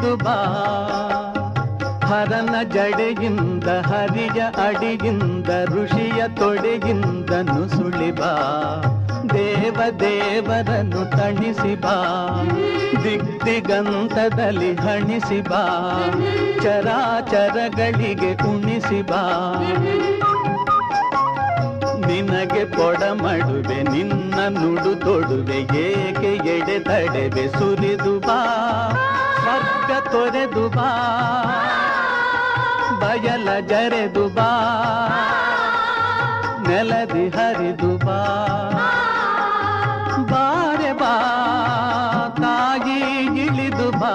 ಇಳಿದು ಬಾ. ಹರನ ಜಡೆಯಿಂದ, ಹರಿಯ ಅಡಿಯಿಂದ, ಋಷಿಯ ತೊಡೆಯಿಂದ ಸುಳಿಬಾ ಬಾ. ದೇವ ದೇವರನ್ನು ತಣಿಸಿ ಬಾ. ದಿಗ್ದಿಗಂತದಲ್ಲಿ ಹಣಿಸಿ ಬಾ. ಚರಾಚರಗಳಿಗೆ ಉಣಿಸಿ ಬಾ. ನಿನಗೆ ಕೊಡ ಮಾಡುವೆ ನಿನ್ನ ನುಡು ತೊಡುವೆ ಏಕೆ ಎಡೆ ತಡೆವೆ, ಸುರಿದು ಬಾ. ಭಕ್ತ ತೊರೆದುಬಾ ಬಯಲ ಜರೆದುಬಾ ನೆಲದಿ ಹರಿದುಬಾ ಬಾರೆ ಬಾ ತಾಯಿ ಇಳಿದುಬಾ